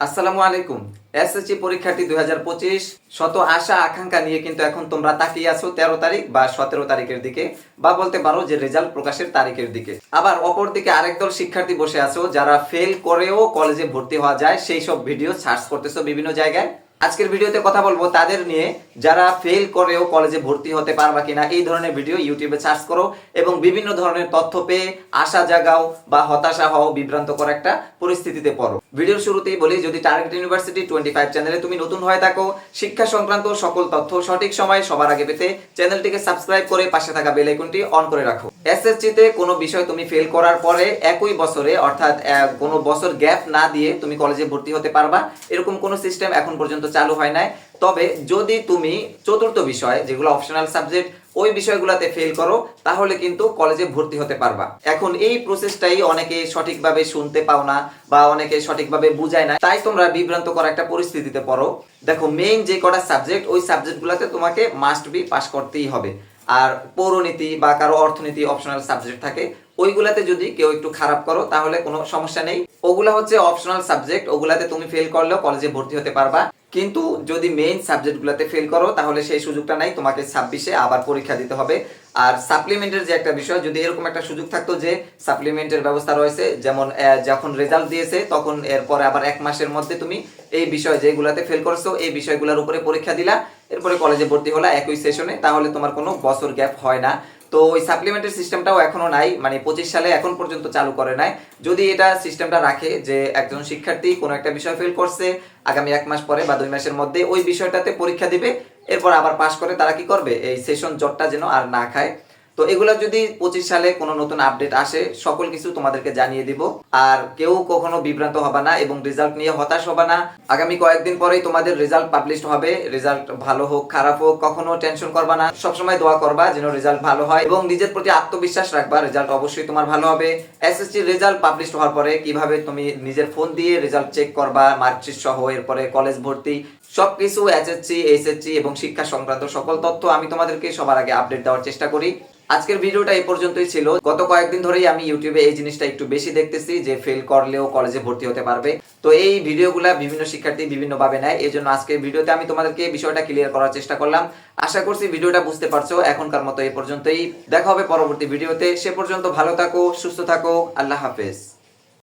আসসালামু আলাইকুম। এসএসসি পরীক্ষাটি দুই হাজার পঁচিশ। শত আশা, আকাঙ্ক্ষা নিয়ে কিন্তু এখন তোমরা তাকিয়ে আছো তেরো তারিখ বা সতেরো তারিখের দিকে, বা বলতে পারো যে রেজাল্ট প্রকাশের তারিখের দিকে। আবার অপর দিকে আরেক দল শিক্ষার্থী বসে আছো যারা ফেল করেও কলেজে ভর্তি হওয়া যায়, সেই সব ভিডিও সার্চ করতেছো বিভিন্ন জায়গায়। আজকের ভিডিওতে কথা বলব তাদের নিয়ে যারা ফেল করেও কলেজে ভর্তি হতে পারবা কিনা। এই ধরনের ভিডিও ইউটিউবে সার্চ করো এবং বিভিন্ন ধরনের তথ্য পেয়ে আশা জাগাও বা হতাশা হও বিভ্রান্ত করা একটা পরিস্থিতিতে পড়ো। ভিডিওর শুরুতেই বলি, যদি টার্গেট ইউনিভার্সিটি টোয়েন্টি ফাইভ চ্যানেলে তুমি নতুন হয়ে থাকো, শিক্ষা সংক্রান্ত সকল তথ্য সঠিক সময়ে সবার আগে পেতে চ্যানেলটিকে সাবস্ক্রাইব করে পাশে থাকা বেল আইকনটি অন করে রাখো। এসএসসি তে কোনো বিষয় তুমি ফেল করার পরে একই বছরে, অর্থাৎ কোনো বছর গ্যাপ না দিয়ে তুমি কলেজে ভর্তি হতে পারবা। এরকম কোনো সিস্টেম এখন পর্যন্ত চালু হয় নাই। তবে যদি তুমি চতুর্থ বিষয়, যেগুলো অপশনাল সাবজেক্ট ওই বিষয়গুলোতে ফেল করো, তাহলে কিন্তু কলেজে ভর্তি হতে পারবা। এখন এই প্রসেসটাই অনেকে সঠিকভাবে শুনতে পাও না বা অনেকে সঠিকভাবে বুঝায় না। তাই তোমরা বিভ্রান্ত করা একটা পরিস্থিতিতে পড়ো। দেখো মেইন যে কটা সাবজেক্ট ওই সাবজেক্টগুলোতে তোমাকে মাস্ট বি পাস করতেই হবে। আর পৌরনীতি বা কারও অর্থনীতি অপশনাল সাবজেক্ট থাকে, ওইগুলাতে যদি কেউ একটু খারাপ করো, তাহলে কোনো সমস্যা নেই। ওগুলা হচ্ছে অপশনাল সাবজেক্ট ওগুলাতে তুমি ফেল করলেও কলেজে ভর্তি হতে পারবা। কিন্তু যদি মেইন সাবজেক্টগুলোতে ফেল করো, তাহলে সেই সুযোগটা নাই, তোমাকে ছাব্বিশে আবার পরীক্ষা দিতে হবে। আর সাপ্লিমেন্টের যে একটা বিষয়, যদি এরকম একটা সুযোগ থাকতো যে সাপ্লিমেন্টের ব্যবস্থা রয়েছে, যেমন যখন রেজাল্ট দিয়েছে, তখন এরপরে আবার এক মাসের মধ্যে তুমি এই বিষয় যেগুলাতে ফেল করছ, এই বিষয়গুলোর উপরে পরীক্ষা দিলা, এরপরে কলেজে ভর্তি হলা একই সেশনে তাহলে তোমার কোনো বছর গ্যাপ হয় না। তো ওই সাপ্লিমেন্টের সিস্টেমটাও এখনও নাই মানে পঁচিশ সালে এখন পর্যন্ত চালু করে নাই। যদি এটা সিস্টেমটা রাখে যে একজন শিক্ষার্থী কোনো একটা বিষয় ফেল করছে, আগামী এক মাস পরে বা দুই মাসের মধ্যে ওই বিষয়টাতে পরীক্ষা দিবে, এরপর আবার পাশ করে তারা কি করবে? এই সেশন জটটা যেন আর না খায়। তো এগুলো যদি পঁচিশ সালে কোনো নতুন আপডেট আসে, সকল কিছু তোমাদেরকে জানিয়ে দিব। আর কেউ কখনো বিভ্রান্ত হবে না এবং রেজাল্ট নিয়ে হতাশ হবে না। আগামী কয়েকদিন পরেই তোমাদের রেজাল্ট পাবলিশ হবে। রেজাল্ট ভালো হোক, খারাপ হোক, কখনো টেনশন করবা না। সবসময় দোয়া করবা যেন রেজাল্ট ভালো হয় এবং নিজের প্রতি আত্মবিশ্বাস রাখবা। রেজাল্ট অবশ্যই তোমার ভালো হবে। এসএসসি রেজাল্ট পাবলিশ হওয়ার পরে কীভাবে তুমি নিজের ফোন দিয়ে রেজাল্ট চেক করবা মার্কশিট সহ, এরপরে কলেজ ভর্তি সবকিছু এইচএসসি এইচএসসি এবং শিক্ষা সংক্রান্ত সকল তথ্য আমি তোমাদেরকে সবার আগে আপডেট দেওয়ার চেষ্টা করি। আজকের ভিডিওটা এই পর্যন্তই ছিল। গত কয়েকদিন ধরেই আমি ইউটিউবে এই জিনিসটা একটু বেশি দেখতেছি যে ফেল করলেও কলেজে ভর্তি হতে পারবে। তো এই ভিডিওগুলা বিভিন্ন শিক্ষার্থী বিভিন্ন ভাবে নেয়। এই জন্য আজকের ভিডিওতে আমি তোমাদেরকে বিষয়টা ক্লিয়ার করার চেষ্টা করলাম। আশা করছি ভিডিওটা বুঝতে পারছ। এখনকার মতো এই পর্যন্তই। দেখা হবে পরবর্তী ভিডিওতে। সে পর্যন্ত ভালো থাকো, সুস্থ থাকো। আল্লাহ হাফেজ।